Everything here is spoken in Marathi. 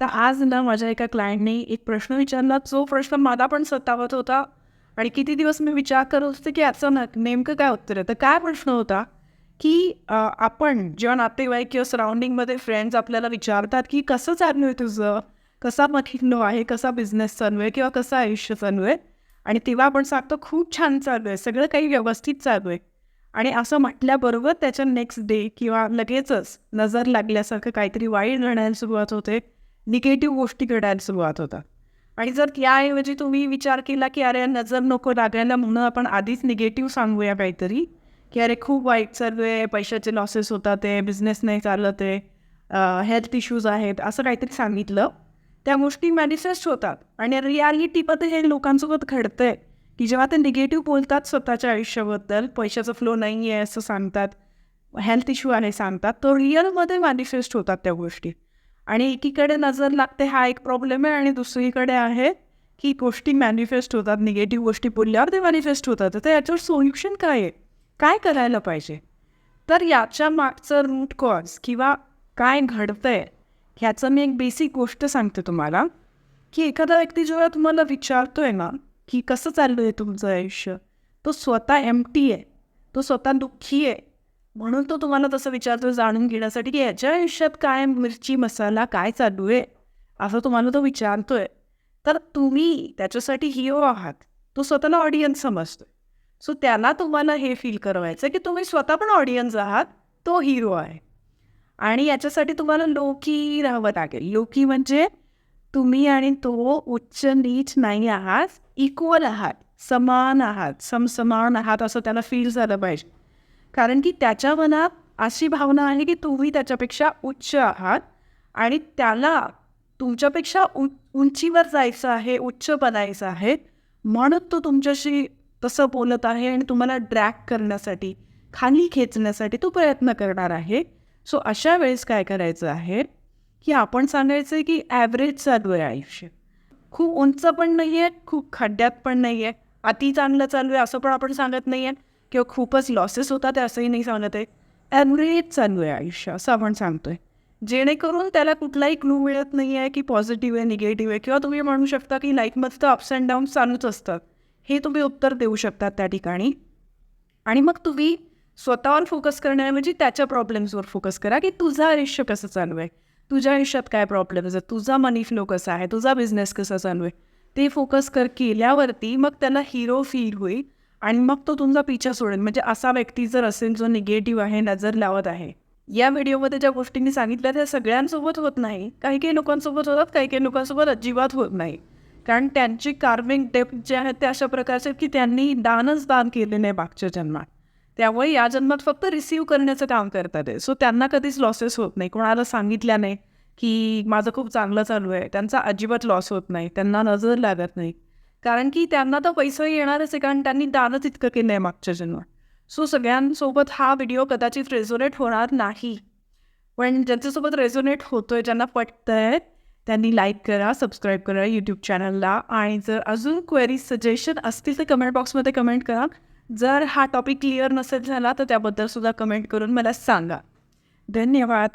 तर आज ना माझ्या एका क्लायंटने एक प्रश्न विचारला. जो प्रश्न मला पण सतावत होता. आणि किती दिवस मी विचार करत होते की याचं ना नेमकं काय उत्तर आहे? तर काय प्रश्न होता? की आपण जेव्हा नातेवाईक किंवा सराउंडिंगमध्ये फ्रेंड्स आपल्याला विचारतात की कसं चालू आहे तुझं? कसा मथिनो आहे? कसा बिझनेस चालू आहे? किंवा कसं आयुष्य चालू आहे? आणि तेव्हा आपण सांगतो खूप छान चालू आहे. सगळं काही व्यवस्थित चालू आहे. आणि असं म्हटल्याबरोबर त्याच्या नेक्स्ट डे किंवा लगेचच नजर लागल्यासारखं काहीतरी वाईट घडायला सुरुवात होते. निगेटिव्ह गोष्टी घडायला सुरुवात होतात. आणि जर त्याऐवजी तुम्ही विचार केला की अरे नजर नको लागायला म्हणून आपण आधीच निगेटिव्ह सांगूया काहीतरी की अरे खूप वाईट चालू आहे पैशाचे लॉसेस होतात आहे बिझनेस नाही चालत आहे हेल्थ इश्यूज आहेत असं काहीतरी सांगितलं. त्या गोष्टी मॅनिफेस्ट होतात. आणि रियालिटीमध्ये हे लोकांसोबत घडतंय की जेव्हा ते निगेटिव्ह बोलतात स्वतःच्या आयुष्याबद्दल पैशाचा फ्लो नाही आहे असं सांगतात हेल्थ इश्यू आहे सांगतात तर रिअलमध्ये मॅनिफेस्ट होतात त्या गोष्टी. आणि एकीकडे नजर लागते हा एक प्रॉब्लेम आहे आणि दुसरीकडे आहे की गोष्टी मॅनिफेस्ट होतात निगेटिव्ह गोष्टी बोलल्यावर ते मॅनिफेस्ट होतात. तर याच्यावर सोल्युशन काय आहे? काय करायला पाहिजे? तर याच्या मागचं रूट कॉज किंवा काय घडतंय ह्याचं मी एक बेसिक गोष्ट सांगते तुम्हाला. की एखादा व्यक्ती जेव्हा तुम्हाला विचारतोय ना की कसं चाललं आहे तुमचं आयुष्य? तो स्वतः एमटी आहे. तो स्वतः दुःखी आहे. म्हणून तो तुम्हाला तसं विचारतो जाणून घेण्यासाठी की याच्या आयुष्यात काय मिरची मसाला काय चालू आहे? असं तुम्हाला तो विचारतोय. तर तुम्ही त्याच्यासाठी हिरो आहात. तो स्वतःला ऑडियन्स समजतोय. सो त्याला तुम्हाला हे फील करवायचं की तुम्ही स्वतः पण ऑडियन्स आहात तो हिरो आहे. आणि याच्यासाठी तुम्हाला लोकी राहावं लागेल. लोकी म्हणजे तुम्ही आणि तो उच्च नीच नाही आहात इक्वल आहात समान आहात समसमान आहात असं त्याला फील झालं पाहिजे. कारण की त्याच्या मनात अशी भावना आहे की तुम्ही त्याच्यापेक्षा उच्च आहात आणि त्याला तुमच्यापेक्षा उ उंचीवर जायचं आहे उच्च बनायचं आहे म्हणून तो तुमच्याशी तसं बोलत आहे आणि तुम्हाला ड्रॅक करण्यासाठी खाली खेचण्यासाठी तो प्रयत्न करणार आहे. सो अशा वेळेस काय करायचं आहे की आपण सांगायचं आहे की ॲव्हरेज चालू आहे आयुष्य. खूप उंच पण नाही आहे खूप खड्ड्यात पण नाही आहे. अति चांगलं चालू आहे असं पण आपण सांगत नाही आहे. किंवा खूपच लॉसेस होतात असंही नाही सांगत आहे. ॲव्हरेज चालू आहे आयुष्य असं आपण सांगतो आहे जेणेकरून त्याला कुठलाही क्लू मिळत नाही आहे की पॉझिटिव्ह आहे निगेटिव्ह आहे. किंवा तुम्ही म्हणू शकता की लाईफमध्ये तर अप्स अँड डाऊन चालूच असतात. हे तुम्ही उत्तर देऊ शकतात त्या ठिकाणी. आणि मग तुम्ही स्वतःवर फोकस करण्याऐवजी त्याच्या प्रॉब्लेम्सवर फोकस करा की तुझं आयुष्य कसं चालू आहे? तुझ्या आयुष्यात काय प्रॉब्लेम्स आहेत? तुझा मनी फ्लो कसा आहे? तुझा बिझनेस कसा चालू आहे? ते फोकस कर केल्यावरती मग त्याला हिरो फील होईल आणि मग तो तुमचा पिछा सोडेल. म्हणजे असा व्यक्ती जर असेल जो निगेटिव्ह आहे नजर लावत आहे. या व्हिडिओमध्ये ज्या गोष्टींनी सांगितल्या त्या सगळ्यांसोबत होत नाही. काही काही लोकांसोबत होतात काही काही लोकांसोबत अजिबात होत नाही. कारण त्यांची कार्विंग डेप्थ जे आहेत ते अशा प्रकारचे आहेत की त्यांनी दानच दान केले नाही मागच्या जन्मात. त्यामुळे या जन्मात फक्त रिसीव्ह करण्याचं काम करतात आहे. सो त्यांना कधीच लॉसेस होत नाही. कोणाला सांगितल्या नाही की माझं खूप चांगलं चालू आहे. त्यांचा अजिबात लॉस होत नाही. त्यांना नजर लागत नाही. कारण की त्यांना तर पैसा येणारच आहे. कारण त्यांनी दानच इतकं केलं आहे मागच्या जन्मात. सो सगळ्यांसोबत हा व्हिडिओ कदाचित रेझोनेट होणार नाही. पण ज्यांच्यासोबत रेझोनेट होतोय ज्यांना पटतंय त्यांनी लाईक करा सबस्क्राईब करा यूट्यूब चॅनलला आणि जर अजून क्वेरीज सजेशन असतील तर कमेंट बॉक्समध्ये कमेंट करा. जर हा टॉपिक क्लिअर नसेल झाला तर त्याबद्दल सुद्धा कमेंट करून मला सांगा. धन्यवाद.